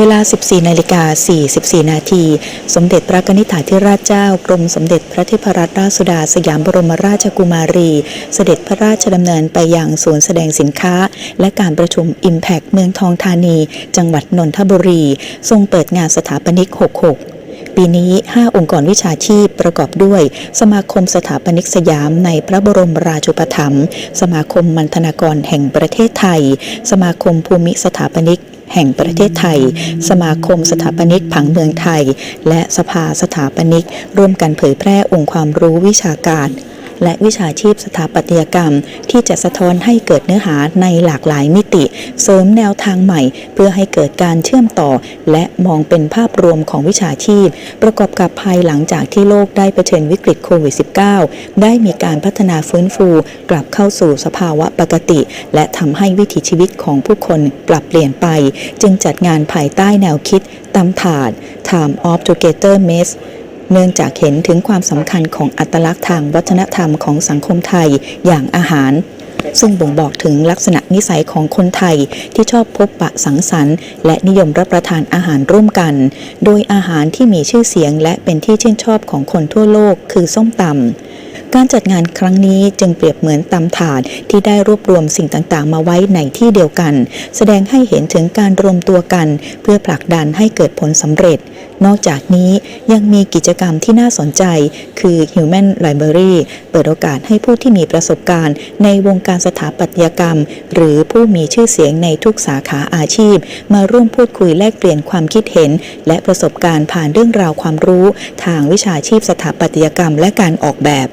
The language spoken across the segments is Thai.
เวลา 14 นาฬิกา 44 นาที สมเด็จพระนิษฐาธิราชเจ้ากรมสมเด็จพระเทพรัตนราชสุดาสยามบรมราชกุมารี เสด็จพระราชดำเนินไปยังศูนย์แสดงสินค้า และการประชุม Impact เมืองทองธานี จังหวัดนนทบุรี ทรงเปิดงานสถาปนิก 66ปีนี้ 5 องค์กรวิชาชีพประกอบด้วย สมาคมสถาปนิกสยามในพระบรมราชูปถัมภ์ สมาคมมันธนากรแห่งประเทศไทย สมาคมภูมิสถาปนิก แห่งประเทศไทย สมาคมสถาปนิกผังเมืองไทย และสภาสถาปนิก ร่วมกันเผยแพร่องค์ความรู้วิชาการ และวิชาชีพสถาปัตยกรรม ที่จะสะท้อนให้เกิดเนื้อหาในหลากหลายมิติ เสริมแนวทางใหม่ เพื่อให้เกิดการเชื่อมต่อ และมองเป็นภาพรวมของวิชาชีพ ประกอบกับภายหลังจากที่โลกได้เผชิญวิกฤตโควิด -19 ได้มีการพัฒนาฟื้นฟู กลับเข้าสู่สภาวะปกติ และทำให้วิถีชีวิตของผู้คนปรับเปลี่ยนไป จึงจัดงานภายใต้แนวคิดตำถาด Time of Together Mess เนื่องจากเห็นถึงความสำคัญของอัตลักษณ์ทางวัฒนธรรมของสังคมไทยอย่างอาหาร ซึ่งบ่งบอกถึงลักษณะนิสัยของคนไทยที่ชอบพบปะสังสรรค์ และนิยมรับประทานอาหารร่วมกัน โดยอาหารที่มีชื่อเสียงและเป็นที่ชื่นชอบของคนทั่วโลกคือส้มตำ การจัดงานครั้งนี้จึงเปรียบเหมือนตำถาดที่ได้รวบรวมสิ่งต่างๆ มาไว้ในที่เดียวกัน แสดงให้เห็นถึงการรวมตัวกัน เพื่อผลักดันให้เกิดผลสำเร็จ นอกจากนี้ยังมีกิจกรรมที่น่าสนใจ คือ Human Library เปิดโอกาสให้ผู้ที่มีประสบการณ์ ในวงการสถาปัตยกรรม หรือผู้มีชื่อเสียงในทุกสาขาอาชีพ มาร่วมพูดคุยแลกเปลี่ยนความคิดเห็น และประสบการณ์ผ่านเรื่องราวความรู้ ทางวิชาชีพสถาปัตยกรรมและการออกแบบ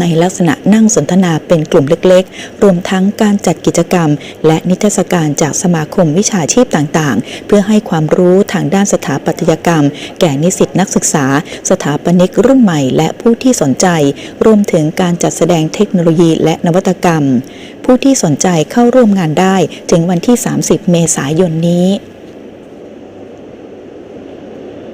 ในลักษณะนั่งสนทนาเป็นกลุ่มเล็กๆ รวมทั้งการจัดกิจกรรม และนิทรรศการจากสมาคมวิชาชีพต่างๆ เพื่อให้ความรู้ทางด้านสถาปัตยกรรม แก่นิสิตนักศึกษา สถาปนิกรุ่นใหม่และผู้ที่สนใจ รวมถึงการจัดแสดงเทคโนโลยีและนวัตกรรม ผู้ที่สนใจเข้าร่วมงานได้ถึงวันที่ 30 เมษายนนี้